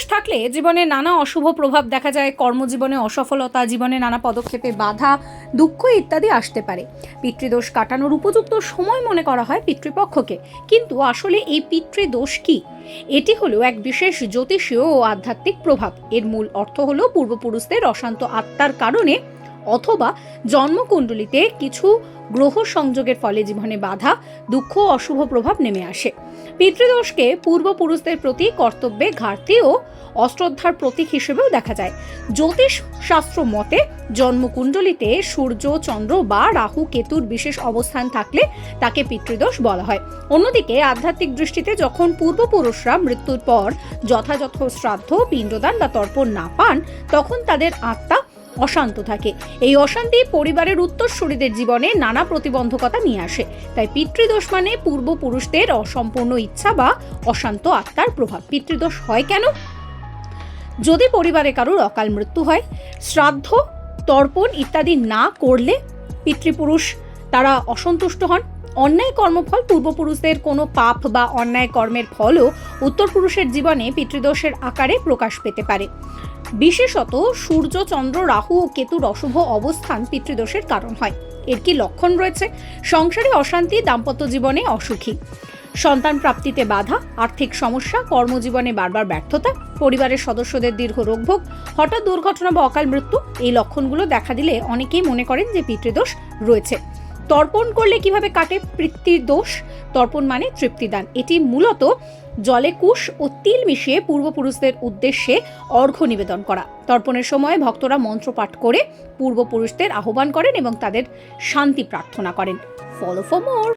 পিতৃদোষ থাকলে জীবনে নানা অশুভ প্রভাব দেখা যায়, কর্মজীবনে অসফলতা, জীবনে নানা পদক্ষেপে বাধা, দুঃখ ইত্যাদি আসতে পারে। পিতৃদোষ কাটানোর উপযুক্ত সময় মনে করা হয় পিতৃপক্ষকে। কিন্তু আসলে এই পিতৃদোষ কি? এটি হলো এক বিশেষ জ্যোতিষীয় ও আধ্যাত্মিক প্রভাব। এর মূল অর্থ হলো পূর্বপুরুষদের অশান্ত আত্মার কারণে অথবা জন্মকুণ্ডলিতে কিছু গ্রহ সংযোগের ফলে জীবনে বাধা, দুঃখ অশুভ প্রভাব নেমে আসে। পিতৃদোষকে পূর্বপুরুষদের প্রতি কর্তব্যে ঘাটতি ও অশ্রদ্ধার প্রতীক হিসেবেও দেখা যায়। জ্যোতিষ শাস্ত্র মতে, জন্মকুণ্ডলিতে সূর্য, চন্দ্র বা রাহু কেতুর বিশেষ অবস্থান থাকলে তাকে পিতৃদোষ বলা হয়। অন্যদিকে আধ্যাত্মিক দৃষ্টিতে যখন পূর্বপুরুষরা মৃত্যুর পর যথাযথ শ্রাদ্ধ, পিণ্ডদান বা তর্পণ না পান, তখন তাদের আত্মা অশান্ত থাকে। এই অশান্তি পরিবারের উত্তরসূরিদের জীবনে নানা প্রতিবন্ধকতা নিয়ে আসে। তাই পিতৃদোষ মানে পূর্বপুরুষদের অসম্পূর্ণ ইচ্ছা বা অশান্ত আত্মার প্রভাব। পিতৃদোষ হয় কেন? যদি পরিবারে কারোর অকাল মৃত্যু হয়, শ্রাদ্ধ, তর্পণ ইত্যাদি না করলে পিতৃপুরুষ তারা অসন্তুষ্ট হন। অন্যায় কর্মফল পূর্বপুরুষদের কোনো পাপ বা অন্যায় কর্মের ফলও উত্তরপুরুষের জীবনে পিতৃদোষের আকারে প্রকাশ পেতে পারে। বিশেষত সূর্য, চন্দ্র, রাহু ও কেতুর অশুভ অবস্থান পিতৃদোষের কারণ হয়। এর কি লক্ষণ রয়েছে? সংসারে অশান্তি, দাম্পত্য জীবনে অসুখী। সন্তান প্রাপ্তিতে বাধা, আর্থিক সমস্যা, কর্মজীবনে বারবার ব্যর্থতা, পরিবারের সদস্যদের দীর্ঘ রোগভোগ, হঠাৎ দুর্ঘটনা বা অকাল মৃত্যু, এই লক্ষণগুলো দেখা দিলে অনেকেই মনে করেন যে পিতৃদোষ রয়েছে। তর্পণ করলে কীভাবে কাটে? দোষ। তর্পণ মানে তৃপ্তিদান। এটি মূলত জলে কুশ ও তিল মিশিয়ে পূর্বপুরুষদের উদ্দেশ্যে অর্ঘ্য নিবেদন করা। তর্পণের সময় ভক্তরা মন্ত্র পাঠ করে পূর্বপুরুষদের আহ্বান করেন এবং তাদের শান্তি প্রার্থনা করেন। Follow for more